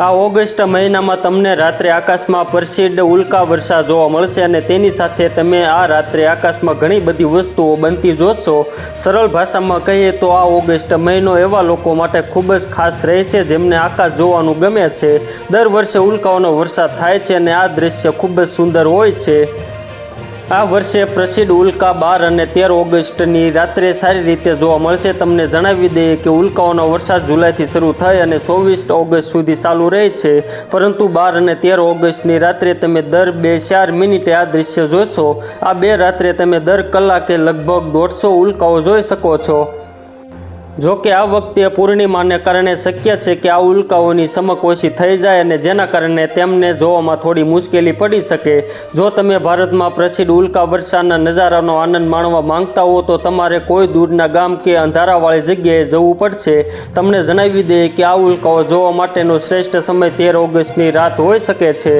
આ ઓગસ્ટ મહિનામાં તમને રાત્રે આકાશમાં પ્રસિદ્ધ ઉલ્કા વર્ષા જોવા મળશે અને તેની સાથે તમે આ રાત્રે આકાશમાં ઘણી બધી વસ્તુઓ બનતી જોશો. સરળ ભાષામાં કહીએ તો આ ઓગસ્ટ મહિનો એવા લોકો માટે ખૂબ જ ખાસ રહે છે જેમને આકાશ જોવાનું ગમે છે. દર વર્ષે ઉલ્કાઓનો વરસાદ થાય છે અને આ દ્રશ્ય ખૂબ જ સુંદર હોય છે. આ વર્ષે પ્રસિદ્ધ ઉલ્કા બાર અને તેર ઓગસ્ટની રાત્રે સારી રીતે જોવા મળશે. તમને જણાવી દઈએ કે ઉલ્કાઓનો વરસાદ જુલાઈથી શરૂ થાય અને ચોવીસ ઓગસ્ટ સુધી ચાલુ રહે છે. પરંતુ બાર અને તેર ઓગસ્ટની રાત્રે તમે દર બે ચાર મિનિટે આ દૃશ્ય જોશો. આ બે રાત્રે તમે દર કલાકે લગભગ દોઢસો ઉલ્કાઓ જોઈ શકો છો. જો કે આ વખતે પૂર્ણિમાને કારણે શક્ય છે કે આ ઉલ્કાઓની ચમક ઓછી થઈ જાય અને જેના કારણે તેમને જોવામાં થોડી મુશ્કેલી પડી શકે. જો તમે ભારતમાં પ્રસિદ્ધ ઉલ્કા વર્ષાના નજારાનો આનંદ માણવા માંગતા હો, તો તમારે કોઈ દૂરના ગામ કે અંધારાવાળી જગ્યાએ જવું પડશે. તમને જણાવી દઈએ કે આ ઉલ્કાઓ જોવા માટેનો શ્રેષ્ઠ સમય તેર ઓગસ્ટની રાત હોઈ શકે છે.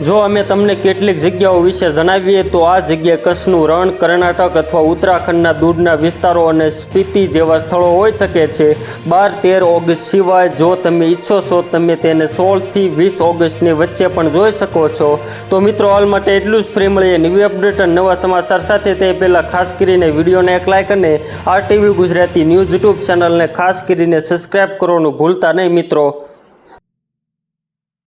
જો અમે તમને કેટલીક જગ્યાઓ વિશે જણાવીએ, તો આ જગ્યા કચ્છનું રણ, કર્ણાટક અથવા ઉત્તરાખંડના દૂરના વિસ્તારો અને સ્પીતિ જેવા સ્થળો હોઈ શકે છે. બાર તેર ઓગસ્ટ સિવાય જો તમે ઈચ્છો છો, તમે તેને સોળથી વીસ ઓગસ્ટની વચ્ચે પણ જોઈ શકો છો. તો મિત્રો, હાલ માટે એટલું જ. ફ્રી મળીએ નવી અપડેટ અને નવા સમાચાર સાથે. તે પહેલાં ખાસ કરીને વિડીયોને એક લાઇક અને આ ટીવી ગુજરાતી ન્યૂઝ યુટ્યુબ ચેનલને ખાસ કરીને સબસ્ક્રાઇબ કરવાનું ભૂલતા નહીં મિત્રો.